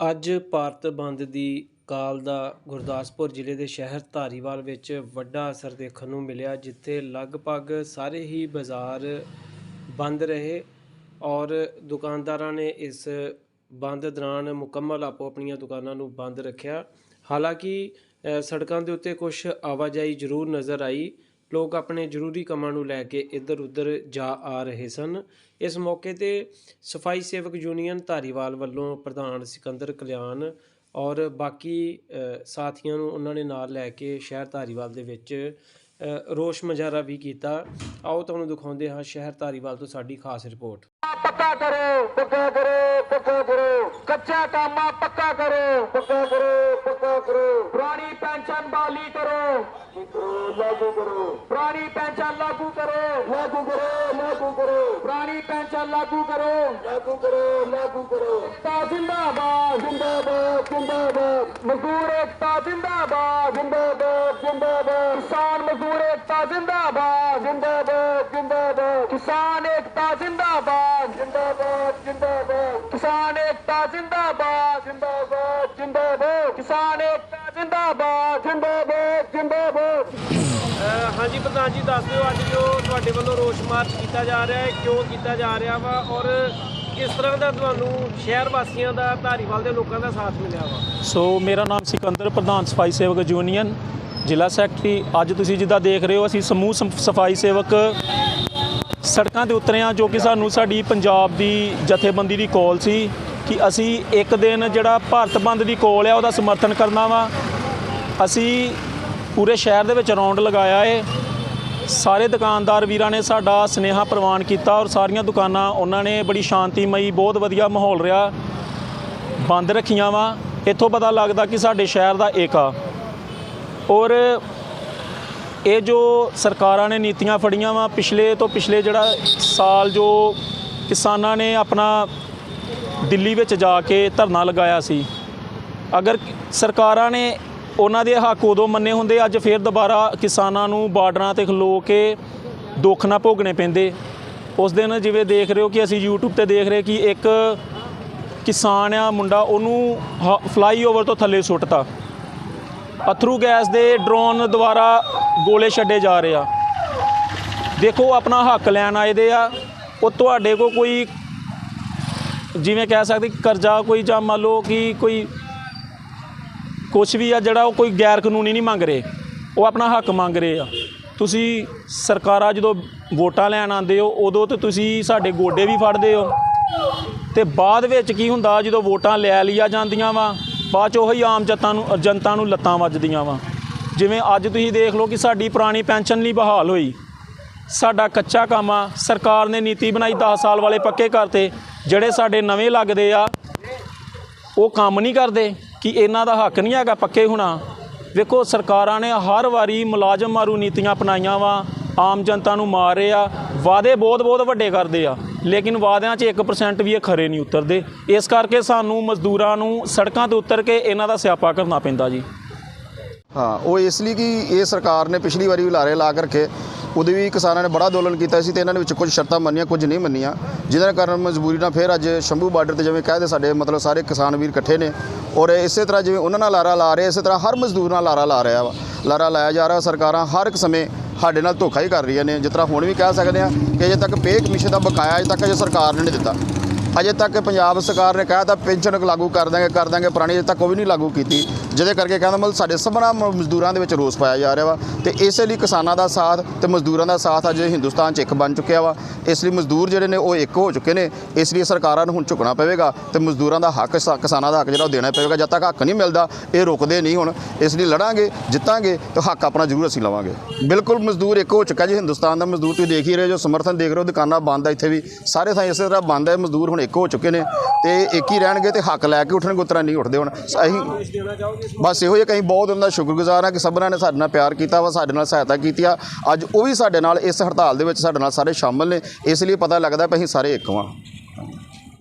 ਅੱਜ ਭਾਰਤ ਬੰਦ ਦੀ ਕਾਲ ਦਾ ਗੁਰਦਾਸਪੁਰ ਜ਼ਿਲ੍ਹੇ ਦੇ ਸ਼ਹਿਰ ਧਾਰੀਵਾਲ ਵਿੱਚ ਵੱਡਾ ਅਸਰ ਦੇਖਣ ਨੂੰ ਮਿਲਿਆ, ਜਿੱਥੇ ਲਗਭਗ ਸਾਰੇ ਹੀ ਬਾਜ਼ਾਰ ਬੰਦ ਰਹੇ ਔਰ ਦੁਕਾਨਦਾਰਾਂ ਨੇ ਇਸ ਬੰਦ ਦੌਰਾਨ ਮੁਕੰਮਲ ਆਪੋ ਆਪਣੀਆਂ ਦੁਕਾਨਾਂ ਨੂੰ ਬੰਦ ਰੱਖਿਆ। ਹਾਲਾਂਕਿ ਸੜਕਾਂ ਦੇ ਉੱਤੇ ਕੁਝ ਆਵਾਜਾਈ ਜ਼ਰੂਰ ਨਜ਼ਰ ਆਈ। ਲੋਕ ਆਪਣੇ ਜ਼ਰੂਰੀ ਕੰਮਾਂ ਨੂੰ ਲੈ ਕੇ ਇੱਧਰ ਉੱਧਰ ਜਾ ਆ ਰਹੇ ਸਨ। ਇਸ ਮੌਕੇ ਤੇ ਸਫ਼ਾਈ ਸੇਵਕ ਯੂਨੀਅਨ ਧਾਰੀਵਾਲ ਵੱਲੋਂ ਪ੍ਰਧਾਨ ਸਿਕੰਦਰ ਕਲਿਆਣ ਔਰ ਬਾਕੀ ਸਾਥੀਆਂ ਨੂੰ ਉਹਨਾਂ ਨੇ ਨਾਲ ਲੈ ਕੇ ਸ਼ਹਿਰ ਧਾਰੀਵਾਲ ਦੇ ਵਿੱਚ ਰੋਸ਼ ਮੁਜ਼ਾਹਰਾ ਵੀ ਕੀਤਾ। ਆਓ ਤੁਹਾਨੂੰ ਦਿਖਾਉਂਦੇ ਹਾਂ ਸ਼ਹਿਰ ਧਾਰੀਵਾਲ ਤੋਂ ਸਾਡੀ ਖਾਸ ਰਿਪੋਰਟ। ਪੱਕਾ ਕਰੋ ਪੱਕਾ ਕਰੋ ਪੱਕਾ ਕਰੋ। ਕੱਚਾ ਕਾਮਾ ਪੱਕਾ ਕਰੋ। ਪੱਕਾ ਕਰੋ ਪੱਕਾ ਕਰੋ। ਪੁਰਾਣੀ ਪੈਨਸ਼ਨ ਬਾਲੀ ਕਰੋ। ਲਾਗੂ ਕਰੋ ਪੁਰਾਣੀ ਪੈਨਸ਼ਨ ਲਾਗੂ ਕਰੋ। ਲਾਗੂ ਕਰੋ ਲਾਗੂ ਕਰੋ। ਪੁਰਾਣੀ ਪੈਨਸ਼ਨ ਲਾਗੂ ਕਰੋ। ਲਾਗੂ ਕਰੋ ਲਾਗੂ ਕਰੋ। ਤਾ ਜਿੰਦਾਬਾਦ। ਜਿੰਦਾਬਾਦ ਜਿੰਦਾਬਾਦ। ਮਜ਼ਦੂਰ ਏਕਤਾ ਜਿੰਦਾਬਾਦ। ਜਿੰਦਾਬਾਦ ਜਿੰਦਾਬਾਦ। ਕਿਸਾਨ ਮਜ਼ਦੂਰ ਏਕਤਾ ਜਿੰਦਾਬਾਦ। ਜਿੰਦਾਬਾਦ ਜਿੰਦਾਬਾਦ। ਕਿਸਾਨ ਏਕਤਾ ਜਿੰਦਾਬਾਦ। ਜਿੰਦਾਬਾਦ ਜਿੰਦਾਬਾਦ। ਕਿਸਾਨ ਏਕਤਾ ਜਿੰਦਾਬਾਦ ਜਿੰਦਾਬਾਦ ਜਿੰਦਾਬਾਦ। ਕਿਸਾਨ ਏਕਤਾ ਜਿੰਦਾਬਾਦ ਜਿੰਦਾਬਾਦ ਜਿੰਦਾਬਾਦ। ਹਾਂਜੀ ਪ੍ਰਧਾਨ ਜੀ ਦੱਸ ਦਿਓ ਅੱਜ ਜੋ ਤੁਹਾਡੇ ਵੱਲੋਂ ਰੋਸ਼ ਮਾਰਚ ਕੀਤਾ ਜਾ ਰਿਹਾ ਹੈ ਕਿਉਂ ਕੀਤਾ ਜਾ ਰਿਹਾ ਵਾ ਔਰ ਕਿਸ ਤਰ੍ਹਾਂ ਦਾ ਤੁਹਾਨੂੰ ਸ਼ਹਿਰ ਵਾਸੀਆਂ ਦਾ ਧਾਰੀਵਾਲ ਦੇ ਲੋਕਾਂ ਦਾ ਸਾਥ ਮਿਲਿਆ ਵਾ? ਸੋ ਮੇਰਾ ਨਾਮ ਸਿਕੰਦਰ ਪ੍ਰਧਾਨ ਸਫ਼ਾਈ ਸੇਵਕ ਯੂਨੀਅਨ ਜ਼ਿਲ੍ਹਾ ਸੈਕਟਰੀ। ਅੱਜ ਤੁਸੀਂ ਜਿੱਦਾਂ ਦੇਖ ਰਹੇ ਹੋ ਅਸੀਂ ਸਮੂਹ ਸਮ- ਸਫ਼ਾਈ ਸੇਵਕ ਸੜਕਾਂ ਤੇ ਉਤਰੇ ਹਾਂ, ਜੋ ਕਿ ਸਾਨੂੰ ਸਾਡੀ ਪੰਜਾਬ ਦੀ ਜਥੇਬੰਦੀ ਦੀ ਕਾਲ ਸੀ ਕਿ ਅਸੀਂ ਇੱਕ ਦਿਨ ਜਿਹੜਾ ਭਾਰਤ ਬੰਦ ਦੀ ਕਾਲ ਆ, ਉਹਦਾ ਸਮਰਥਨ ਕਰਨਾ ਵਾ। ਅਸੀਂ ਪੂਰੇ ਸ਼ਹਿਰ ਦੇ ਵਿੱਚ ਰੌਂਡ ਲਗਾਇਆ ਏ। ਸਾਰੇ ਦੁਕਾਨਦਾਰ ਵੀਰਾਂ ਨੇ ਸਾਡਾ ਸਨੇਹਾ ਪ੍ਰਵਾਨ ਕੀਤਾ ਔਰ ਸਾਰੀਆਂ ਦੁਕਾਨਾਂ, ਉਹਨਾਂ ਨੇ ਬੜੀ ਸ਼ਾਂਤੀਮਈ, ਬਹੁਤ ਵਧੀਆ ਮਾਹੌਲ ਰਿਹਾ। ਬੰਦ ਰੱਖੀਆਂ ਵਾ। ਇੱਥੋਂ ਪਤਾ ਲੱਗਦਾ ਕਿ ਸਾਡੇ ਸ਼ਹਿਰ ਦਾ ਏਕਾ। ਔਰ ਇਹ ਜੋ ਸਰਕਾਰਾਂ ਨੇ ਨੀਤੀਆਂ ਫੜੀਆਂ ਵਾ ਪਿਛਲੇ ਤੋਂ ਪਿਛਲੇ ਜਿਹੜਾ ਸਾਲ ਜੋ ਕਿਸਾਨਾਂ ਨੇ ਆਪਣਾ ਦਿੱਲੀ ਵਿੱਚ ਜਾ ਕੇ ਧਰਨਾ ਲਗਾਇਆ ਸੀ, ਅਗਰ ਸਰਕਾਰਾਂ ਨੇ ਉਹਨਾਂ ਦੇ ਹੱਕ ਉਦੋਂ ਮੰਨੇ ਹੁੰਦੇ, ਅੱਜ ਫੇਰ ਦੁਬਾਰਾ ਕਿਸਾਨਾਂ ਨੂੰ ਬਾਰਡਰਾਂ ਤੇ ਖਲੋ ਕੇ ਦੁੱਖ ਨਾ ਭੋਗਣੇ ਪੈਂਦੇ। ਉਸ ਦਿਨ ਜਿਵੇਂ ਦੇਖ ਰਹੇ ਹੋ ਕਿ ਅਸੀਂ YouTube ਤੇ ਦੇਖ ਰਹੇ ਕਿ ਇੱਕ ਕਿਸਾਨ ਆ, ਮੁੰਡਾ ਉਹਨੂੰ ਫਲਾਈਓਵਰ ਤੋਂ ਥੱਲੇ ਸੁੱਟਤਾ। ਅਥਰੂ ਗੈਸ ਦੇ ਡਰੋਨ ਦੁਆਰਾ ਗੋਲੇ ਛੱਡੇ ਜਾ ਰਹੇ ਆ। ਦੇਖੋ ਆਪਣਾ ਹੱਕ ਲੈਣ ਆਏ ਦੇ ਆ। ਉਹ ਤੁਹਾਡੇ ਕੋ ਕੋਈ ਜਿਵੇਂ ਕਹਿ ਸਕਦੇ ਕਰਜ਼ਾ ਕੋਈ ਜਾਂ ਮੰਨ ਲਓ ਕਿ ਕੋਈ ਕੁਝ ਵੀ ਆ ਜਿਹੜਾ ਉਹ ਕੋਈ ਗੈਰ ਕਾਨੂੰਨੀ ਨਹੀਂ ਮੰਗ ਰਹੇ। ਉਹ ਆਪਣਾ ਹੱਕ ਮੰਗ ਰਹੇ ਆ। ਤੁਸੀਂ ਸਰਕਾਰਾਂ ਜਦੋਂ ਵੋਟਾਂ ਲੈਣ ਆਉਂਦੇ ਹੋ, ਉਦੋਂ ਤੇ ਤੁਸੀਂ ਸਾਡੇ ਗੋਡੇ ਵੀ ਫੜਦੇ ਹੋ। ਤੇ ਬਾਅਦ ਵਿੱਚ ਕੀ ਹੁੰਦਾ, ਜਦੋਂ ਵੋਟਾਂ ਲੈ ਲਿਆ ਜਾਂਦੀਆਂ ਵਾ ਬਾਅਦ ਚ ਉਹੀ ਆਮ ਜਨਤਾ ਨੂੰ ਜਨਤਾ ਨੂੰ ਲੱਤਾਂ ਵੱਜਦੀਆਂ ਵਾ। ਜਿਵੇਂ ਅੱਜ ਤੁਸੀਂ ਦੇਖ ਲਓ ਕਿ ਸਾਡੀ ਪੁਰਾਣੀ ਪੈਨਸ਼ਨ ਨਹੀਂ ਬਹਾਲ ਹੋਈ। ਸਾਡਾ ਕੱਚਾ ਕੰਮ ਆ। ਸਰਕਾਰ ਨੇ ਨੀਤੀ ਬਣਾਈ 10 ਸਾਲ ਵਾਲੇ ਪੱਕੇ ਕਰਤੇ ਜਿਹੜੇ ਸਾਡੇ ਨਵੇਂ ਲੱਗਦੇ ਆ, ਉਹ ਕੰਮ ਨਹੀਂ ਕਰਦੇ। ਕਿ ਇਹਨਾਂ ਦਾ ਹੱਕ ਨਹੀਂ ਹੈਗਾ ਪੱਕੇ ਹੋਣਾ। ਵੇਖੋ, ਸਰਕਾਰਾਂ ਨੇ ਹਰ ਵਾਰੀ ਮੁਲਾਜ਼ਮ ਮਾਰੂ ਨੀਤੀਆਂ ਅਪਣਾਈਆਂ ਵਾ। ਆਮ ਜਨਤਾ ਨੂੰ ਮਾਰ ਰਹੇ ਆ, ਵਾਅਦੇ ਬਹੁਤ ਬਹੁਤ ਵੱਡੇ ਕਰਦੇ ਆ, ਲੇਕਿਨ ਵਾਅਦਿਆਂ 'ਚ 1% ਵੀ ਇਹ ਖਰੇ ਨਹੀਂ ਉਤਰਦੇ। ਇਸ ਕਰਕੇ ਸਾਨੂੰ ਮਜ਼ਦੂਰਾਂ ਨੂੰ ਸੜਕਾਂ ਤੇ ਉਤਰ ਕੇ ਇਹਨਾਂ ਦਾ ਸਿਆਪਾ ਕਰਨਾ ਪੈਂਦਾ ਜੀ। ਹਾਂ, ਉਹ ਇਸ ਲਈ ਕਿ ਇਹ ਸਰਕਾਰ ਨੇ ਪਿਛਲੀ ਵਾਰੀ ਵੀ ਲਾਰੇ ਲਾ ਕਰਕੇ ਰੱਖੇ ਉਹਦੇ ਵੀ ਕਿਸਾਨਾਂ ਨੇ ਬੜਾ ਅੰਦੋਲਨ ਕੀਤਾ ਸੀ ਤੇ ਇਹਨਾਂ ਦੇ ਵਿੱਚ ਕੁਝ ਸ਼ਰਤਾਂ ਮੰਨੀਆਂ, ਕੁਝ ਨਹੀਂ ਮੰਨੀਆਂ। ਜਿਹਦੇ ਕਾਰਨ ਮਜਬੂਰੀ ਨਾਲ ਫਿਰ ਅੱਜ ਸ਼ੰਭੂ ਬਾਰਡਰ ਤੇ ਜਿਵੇਂ ਕਹਦੇ ਸਾਡੇ ਮਤਲਬ ਸਾਰੇ ਕਿਸਾਨ ਵੀਰ ਇਕੱਠੇ ਨੇ ਔਰ ਇਸੇ ਤਰ੍ਹਾਂ ਜਿਵੇਂ ਉਹਨਾਂ ਨਾਲ ਲਾਰਾ ਲਾ ਰਹੇ, ਇਸੇ ਤਰ੍ਹਾਂ ਹਰ ਮਜ਼ਦੂਰ ਨਾਲ ਲਾਰਾ ਲਾ ਰਿਹਾ ਵਾ। ਲਾਰਾ ਲਾਇਆ ਜਾ ਰਿਹਾ ਸਰਕਾਰਾਂ ਹਰ ਇੱਕ ਸਮੇਂ ਸਾਡੇ ਨਾਲ ਧੋਖਾ ਹੀ ਕਰ ਰਹੀਆਂ ਨੇ। ਜਿਸ ਤਰ੍ਹਾਂ ਹੁਣ ਵੀ ਕਹਿ ਸਕਦੇ ਆ ਕਿ ਅਜੇ ਤੱਕ ਪੇ ਕਮਿਸ਼ਨ ਦਾ ਬਕਾਇਆ ਅਜੇ ਤੱਕ ਅਜੇ ਸਰਕਾਰ ਨੇ ਨਹੀਂ ਦਿੱਤਾ। ਅਜੇ ਤੱਕ ਪੰਜਾਬ ਸਰਕਾਰ ਨੇ ਕਹਿ ਤਾ ਪੈਨਸ਼ਨ ਲਾਗੂ ਕਰ ਦਾਂਗੇ ਕਰ ਦਾਂਗੇ ਪੁਰਾਣੀ ਅਜੇ ਤੱਕ ਉਹ ਵੀ ਨਹੀਂ ਲਾਗੂ ਕੀਤੀ। ਜਿਹਦੇ ਕਰਕੇ ਕਹਿੰਦਾ ਮਤਲਬ ਸਾਡੇ ਸਭਨਾ ਮ- ਮਜ਼ਦੂਰਾਂ ਦੇ ਵਿੱਚ ਰੋਸ ਪਾਇਆ ਜਾ ਰਿਹਾ ਵਾ ਤੇ ਇਸੇ ਲਈ ਕਿਸਾਨਾਂ ਦਾ ਸਾਥ ਤੇ ਮਜ਼ਦੂਰਾਂ ਦਾ ਸਾਥ ਅੱਜ ਹਿੰਦੁਸਤਾਨ 'ਚ ਇੱਕ ਬਣ ਚੁੱਕਿਆ ਵਾ। ਇਸ ਲਈ ਮਜ਼ਦੂਰ ਜਿਹੜੇ ਨੇ ਉਹ ਇੱਕ ਹੋ ਚੁੱਕੇ ਨੇ। ਇਸ ਲਈ ਸਰਕਾਰਾਂ ਨੂੰ ਹੁਣ ਝੁਕਣਾ ਪਵੇਗਾ ਤੇ ਮਜ਼ਦੂਰਾਂ ਦਾ ਹੱਕ ਸ- ਕਿਸਾਨਾਂ ਦਾ ਹੱਕ ਜਿਹੜਾ ਉਹ ਦੇਣਾ ਪਵੇਗਾ। ਜਦ ਤੱਕ ਹੱਕ ਨਹੀਂ ਮਿਲਦਾ, ਇਹ ਰੁਕਦੇ ਨਹੀਂ ਹੁਣ। ਇਸ ਲਈ ਲੜਾਂਗੇ, ਜਿੱਤਾਂਗੇ ਤੇ ਹੱਕ ਆਪਣਾ ਜ਼ਰੂਰ ਅਸੀਂ ਲਵਾਂਗੇ। ਬਿਲਕੁਲ ਮਜ਼ਦੂਰ ਇੱਕ ਹੋ ਚੁੱਕਾ ਜੀ ਹਿੰਦੁਸਤਾਨ ਦਾ। ਮਜ਼ਦੂਰ ਤੁਸੀਂ ਦੇਖ ਹੀ ਰਹੇ ਜੋ ਸਮਰਥਨ ਦੇਖ ਰਹੇ ਹੋ, ਦੁਕਾਨਾਂ ਬੰਦ ਆ ਇੱਥੇ ਵੀ। ਸਾਰੇ ਥਾਂ ਇਸੇ ਤਰ੍ਹਾਂ ਬੰਦ ਹੈ ਮਜ਼ਦੂਰ ਹੁਣ ਇੱਕ ਹੋ ਚੁੱਕੇ ਨੇ। ਤੇ ਇੱਕ ਹੀ ਰਹਿਣਗੇ ਤੇ ਹੱਕ ਲੈ ਕੇ ਉੱਠਣਗੇ, ਉਤਰਾ ਨਹੀਂ ਉੱਠਦੇ ਹੁਣ। ਅਸੀਂ ਬਸ ਇਹੋ ਜਿਹਾ ਕਹੀਂ ਬਹੁਤ ਉਹਨਾਂ ਦਾ ਸ਼ੁਕਰਗੁਜ਼ਾਰ ਹਾਂ ਕਿ ਸਭਨਾਂ ਨੇ ਸਾਡੇ ਨਾਲ ਪਿਆਰ ਕੀਤਾ ਵਾ, ਸਾਡੇ ਨਾਲ ਸਹਾਇਤਾ ਕੀਤੀ ਆ। ਅੱਜ ਉਹ ਵੀ ਸਾਡੇ ਨਾਲ ਇਸ ਹੜਤਾਲ ਦੇ ਵਿੱਚ ਸਾਡੇ ਨਾਲ ਸਾਰੇ ਸ਼ਾਮਲ ਨੇ। ਇਸ ਲਈ ਪਤਾ ਲੱਗਦਾ ਕਿ ਅਸੀਂ ਸਾਰੇ ਇੱਕ ਵਾਂ।